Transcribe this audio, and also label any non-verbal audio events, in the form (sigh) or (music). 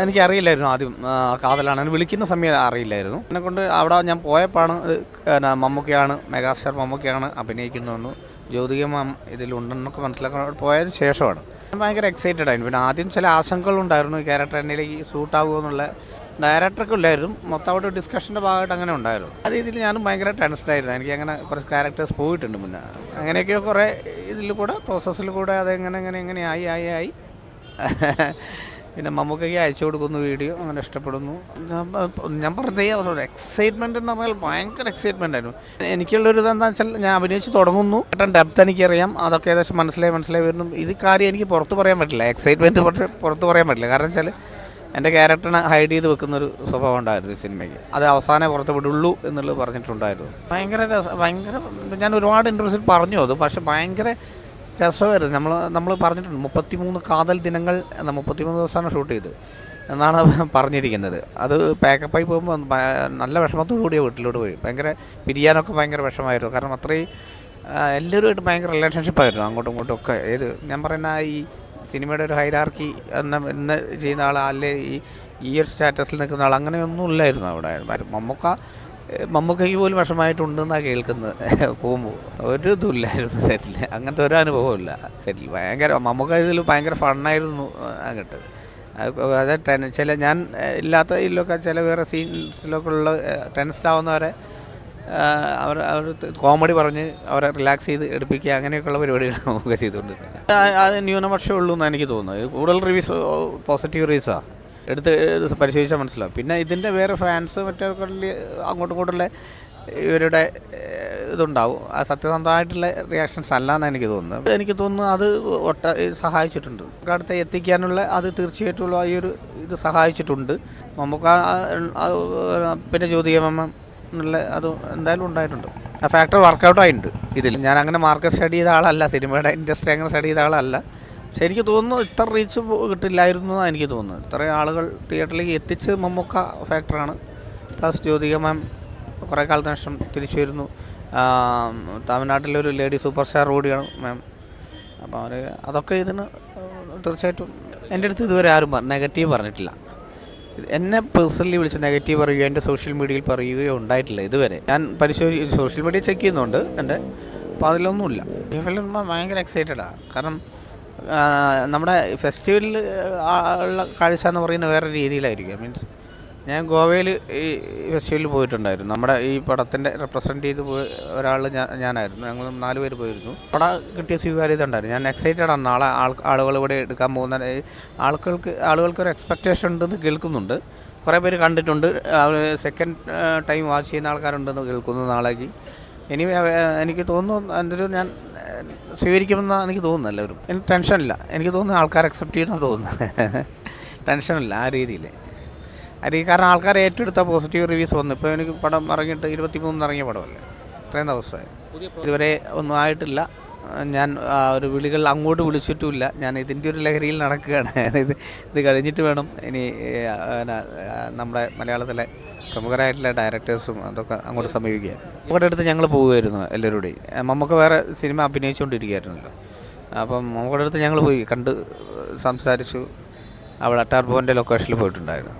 എനിക്ക് അറിയില്ലായിരുന്നു ആദ്യം കാതലാണ്. വിളിക്കുന്ന സമയം അറിയില്ലായിരുന്നു. എന്നെ കൊണ്ട് അവിടെ ഞാൻ പോയപ്പോഴാണ് മമ്മൂക്കയാണ് മെഗാസ്റ്റാർ മമ്മൂക്കയാണ് അഭിനയിക്കുന്നതെന്ന് ജ്യോതിക മാം ഇതിലുണ്ടെന്നൊക്കെ മനസ്സിലാക്കാൻ പോയതിന് ശേഷമാണ്. ഞാൻ ഭയങ്കര എക്സൈറ്റഡ് ആയിരുന്നു. പിന്നെ ആദ്യം ചില ആശങ്കകളുണ്ടായിരുന്നു ഈ ക്യാരക്ടർ എന്നിലേക്ക് സൂട്ട് ആകുമെന്നുള്ള ഡയറക്ടർക്ക് ഇല്ലായിരുന്നു. മൊത്തം അവിടെ ഡിസ്കഷന്റെ ഭാഗമായിട്ട് അങ്ങനെ ഉണ്ടായിരുന്നു. ആ രീതിയിൽ ഞാനും ഭയങ്കര ടെൻസ്ഡായിരുന്നു എനിക്ക് അങ്ങനെ കുറച്ച് ക്യാരക്ടേഴ്സ് പോയിട്ടുണ്ട് മുന്നേ. അങ്ങനെയൊക്കെ കുറേ ഇതിൽ കൂടെ പ്രോസസ്സിൽ കൂടെ അതെങ്ങനെ എങ്ങനെ എങ്ങനെ ആയി ആയി ആയി. പിന്നെ മമ്മൂക്കയ്ക്ക് അയച്ചു കൊടുക്കുന്നു വീഡിയോ അങ്ങനെ ഇഷ്ടപ്പെടുന്നു. ഞാൻ- പറഞ്ഞത് പറഞ്ഞ എക്സൈറ്റ്മെന്റ് എന്ന് പറഞ്ഞാൽ ഭയങ്കര എക്സൈറ്റ്മെന്റ് ആയിരുന്നു. എനിക്കുള്ളൊരു ഇതെന്താ വെച്ചാൽ ഞാൻ അഭിനയിച്ച് തുടങ്ങുന്നു. ഏട്ടൻ ഡെപ്ത് എനിക്കറിയാം. അതൊക്കെ ഏകദേശം മനസ്സിലായി മനസ്സിലായി വരുന്നു. ഇത് കാര്യം എനിക്ക് പുറത്ത് പറയാൻ പറ്റില്ല. എക്സൈറ്റ്മെന്റ് പക്ഷേ പുറത്ത് പറയാൻ പറ്റില്ല. കാരണം വെച്ചാൽ എന്റെ ക്യാരക്ടറിനെ ഹൈഡ് ചെയ്ത് വെക്കുന്നൊരു സ്വഭാവം ഉണ്ടായിരുന്നു ഈ സിനിമയ്ക്ക്. അത് അവസാനം പുറത്ത് വിടുള്ളൂ എന്നുള്ളത് പറഞ്ഞിട്ടുണ്ടായിരുന്നു. ഭയങ്കര ഭയങ്കര ഞാൻ ഒരുപാട് ഇൻട്രസ്റ്റ് പറഞ്ഞു അത്. പക്ഷേ ഭയങ്കര രസമായിരുന്നു. നമ്മൾ നമ്മൾ പറഞ്ഞിട്ടുണ്ട് മുപ്പത്തിമൂന്ന് കാതൽ ദിനങ്ങൾ മുപ്പത്തി മുപ്പത്തിമൂന്ന് ദിവസമാണ് ഷൂട്ട് ചെയ്ത് എന്നാണ് (laughs) പറഞ്ഞിരിക്കുന്നത്. അത് പാക്കപ്പായി പോകുമ്പോൾ നല്ല വിഷമത്തോടു കൂടിയ വീട്ടിലോട്ട് പോയി. ഭയങ്കര പിരിയാനൊക്കെ ഭയങ്കര വിഷമമായിരുന്നു കാരണം അത്രയും എല്ലാവരുമായിട്ട് ഭയങ്കര റിലേഷൻഷിപ്പായിരുന്നു അങ്ങോട്ടും ഇങ്ങോട്ടും ഒക്കെ. ഏത് ഞാൻ പറയുന്ന ഈ സിനിമയുടെ ഒരു ഹൈരാർക്കി എന്ന ഇന്ന് ചെയ്യുന്ന ആൾ അല്ലെ ഈ ഈ ഒരു സ്റ്റാറ്റസിൽ നിൽക്കുന്ന ആൾ അങ്ങനെയൊന്നും ഇല്ലായിരുന്നു അവിടെ. മമ്മൂക്ക മമ്മൂക്കയ്ക്ക് പോലും വിഷമമായിട്ടുണ്ടെന്നാണ് കേൾക്കുന്നത്. പോകുമ്പോൾ ഒരു ഇതുമില്ലായിരുന്നു സെറ്റിൽ അങ്ങനത്തെ ഒരു അനുഭവമില്ല സെറ്റിൽ ഭയങ്കര മമ്മൂക്ക ഇതിൽ ഭയങ്കര ഫണ്ണായിരുന്നു അങ്ങോട്ട്. അത് ടെൻ ചില ഞാൻ ഇല്ലാത്ത ഇതിലൊക്കെ ചില വേറെ സീൻസിലൊക്കെ ഉള്ള ടെൻസ്ഡ് ആവുന്നവരെ ആഹ് അവർ അവർ കോമഡി പറഞ്ഞ് അവരെ റിലാക്സ് ചെയ്ത് എടുപ്പിക്കുക അങ്ങനെയൊക്കെയുള്ള പരിപാടികൾ നമുക്ക് ചെയ്തുകൊണ്ടിരിക്കുന്നത് അത് ന്യൂനപക്ഷമേ ഉള്ളൂ എന്നാണ് എനിക്ക് തോന്നുന്നത്. കൂടുതൽ റിവ്യൂസ് പോസിറ്റീവ് റിവ്യൂസാണ് എടുത്ത് പരിശോധിച്ചാൽ മനസ്സിലാവും. പിന്നെ ഇതിന്റെ വേറെ ഫാൻസ് മറ്റേ അങ്ങോട്ടും ഇങ്ങോട്ടുള്ള ഇവരുടെ ഇതുണ്ടാവും. ആ സത്യസന്ധമായിട്ടുള്ള റിയാക്ഷൻസ് അല്ല എന്നാണ് എനിക്ക് തോന്നുന്നത്. എനിക്ക് തോന്നുന്നു അത് ഒട്ട സഹായിച്ചിട്ടുണ്ട്. അടുത്ത് എത്തിക്കാനുള്ള അത് തീർച്ചയായിട്ടും ഈ ഒരു ഇത് സഹായിച്ചിട്ടുണ്ട്. നമുക്ക് പിന്നെ ജ്യോതികമ്മ എന്നുള്ള അത് എന്തായാലും ഉണ്ടായിട്ടുണ്ട്. ആ ഫാക്ടർ വർക്കൗട്ടായിട്ടുണ്ട് ഇതിൽ ഞാൻ അങ്ങനെ മാർക്കറ്റ് സ്റ്റഡി ചെയ്ത ആളല്ല സിനിമയുടെ ഇൻഡസ്ട്രി അങ്ങനെ സ്റ്റഡി ചെയ്ത ആളല്ല. എനിക്ക് തോന്നുന്നു ഇത്ര റീച്ച് കിട്ടില്ലായിരുന്നു എന്നാണ് എനിക്ക് തോന്നുന്നത്. ഇത്രയും ആളുകൾ തിയേറ്ററിലേക്ക് എത്തിച്ച് മമ്മൂക്ക ഫാക്ടറാണ് പ്ലസ് ജ്യോതിക മാം കുറേ കാലത്തിന് ശേഷം തിരിച്ചു വരുന്നു. തമിഴ്നാട്ടിലൊരു ലേഡി സൂപ്പർ സ്റ്റാർ കൂടിയാണ് മാം അപ്പോൾ അവർ അതൊക്കെ ഇതിന് തീർച്ചയായിട്ടും എന്റെ അടുത്ത് ഇതുവരെ ആരും നെഗറ്റീവ് പറഞ്ഞിട്ടില്ല. എന്നെ പേഴ്സണലി വിളിച്ച് നെഗറ്റീവ് പറയുകയോ എന്റെ സോഷ്യൽ മീഡിയയിൽ പറയുകയോ ഉണ്ടായിട്ടില്ല ഇതുവരെ. ഞാൻ പരിശോധി സോഷ്യൽ മീഡിയ ചെക്ക് ചെയ്യുന്നുണ്ട് എന്റെ. അപ്പോൾ അതിലൊന്നുമില്ല. ഭയങ്കര എക്സൈറ്റഡാണ് കാരണം നമ്മുടെ ഫെസ്റ്റിവലിൽ ഉള്ള കാഴ്ച എന്ന് പറയുന്ന വേറെ രീതിയിലായിരിക്കും. മീൻസ് ഞാൻ ഗോവയിൽ ഈ ഫെസ്റ്റിവലിൽ പോയിട്ടുണ്ടായിരുന്നു. നമ്മുടെ ഈ പടത്തിന്റെ റെപ്രസെന്റ് ചെയ്ത് പോയ ഒരാൾ ഞാനായിരുന്നു. ഞങ്ങൾ നാല് പേര് പോയിരുന്നു. പടം കിട്ടിയ സ്വീകാര്യത ഉണ്ടായിരുന്നു. ഞാൻ എക്സൈറ്റഡ് ആണ്. നാളെ ആൾ ആളുകൾ ഇവിടെ എടുക്കാൻ പോകുന്ന ആളുകൾക്ക് ആളുകൾക്ക് ഒരു എക്സ്പെക്റ്റേഷൻ ഉണ്ടെന്ന് കേൾക്കുന്നുണ്ട്. കുറേ പേര് കണ്ടിട്ടുണ്ട്. സെക്കൻഡ് ടൈം വാച്ച് ചെയ്യുന്ന ആൾക്കാരുണ്ടെന്ന് കേൾക്കുന്നു നാളേക്ക്. ഇനി എനിക്ക് തോന്നുന്നു എന്റെ ഒരു ഞാൻ ഏഹ്, സ്വീകരിക്കുമെന്നാണ് എനിക്ക് തോന്നുന്നു എല്ലാവരും. എനിക്ക് ടെൻഷനില്ല. എനിക്ക് തോന്നുന്നു ആൾക്കാർ അക്സെപ്റ്റ് ചെയ്യുമെന്ന് തോന്നുന്നു. ടെൻഷനില്ല ആ രീതിയിൽ ആ രീതി കാരണം ആൾക്കാർ ഏറ്റെടുത്ത പോസിറ്റീവ് റിവ്യൂസ് വന്നു. ഇപ്പോൾ എനിക്ക് പടം ഇറങ്ങിയിട്ട് ഇരുപത്തി മൂന്ന് ഇറങ്ങിയ പടമല്ലേ? ഇത്രയും ദിവസമായി. ഇതുവരെ ഒന്നും ആയിട്ടില്ല. ഞാൻ ആ, ഒരു വിളികൾ അങ്ങോട്ട് വിളിച്ചിട്ടുമില്ല. ഞാൻ ഇതിന്റെ ഒരു ലഹരിയിൽ നടക്കുകയാണ്. ഇത് ഇത് കഴിഞ്ഞിട്ട് വേണം ഇനി നമ്മുടെ മലയാളത്തിലെ പ്രമുഖരായിട്ടുള്ള ഡയറക്ടേഴ്സും അതൊക്കെ അങ്ങോട്ട് സമീപിക്കുക. നമ്മുടെ അടുത്ത് ഞങ്ങൾ പോവുമായിരുന്നു എല്ലാവരുടെയും. നമുക്ക് വേറെ സിനിമ അഭിനയിച്ചുകൊണ്ടിരിക്കുകയായിരുന്നല്ലോ അപ്പം നമ്മുടെ അടുത്ത് ഞങ്ങൾ പോയി കണ്ട് സംസാരിച്ചു. അവിടെ അട്ടാർ ടർബോന്റെ ലൊക്കേഷനിൽ പോയിട്ടുണ്ടായിരുന്നു.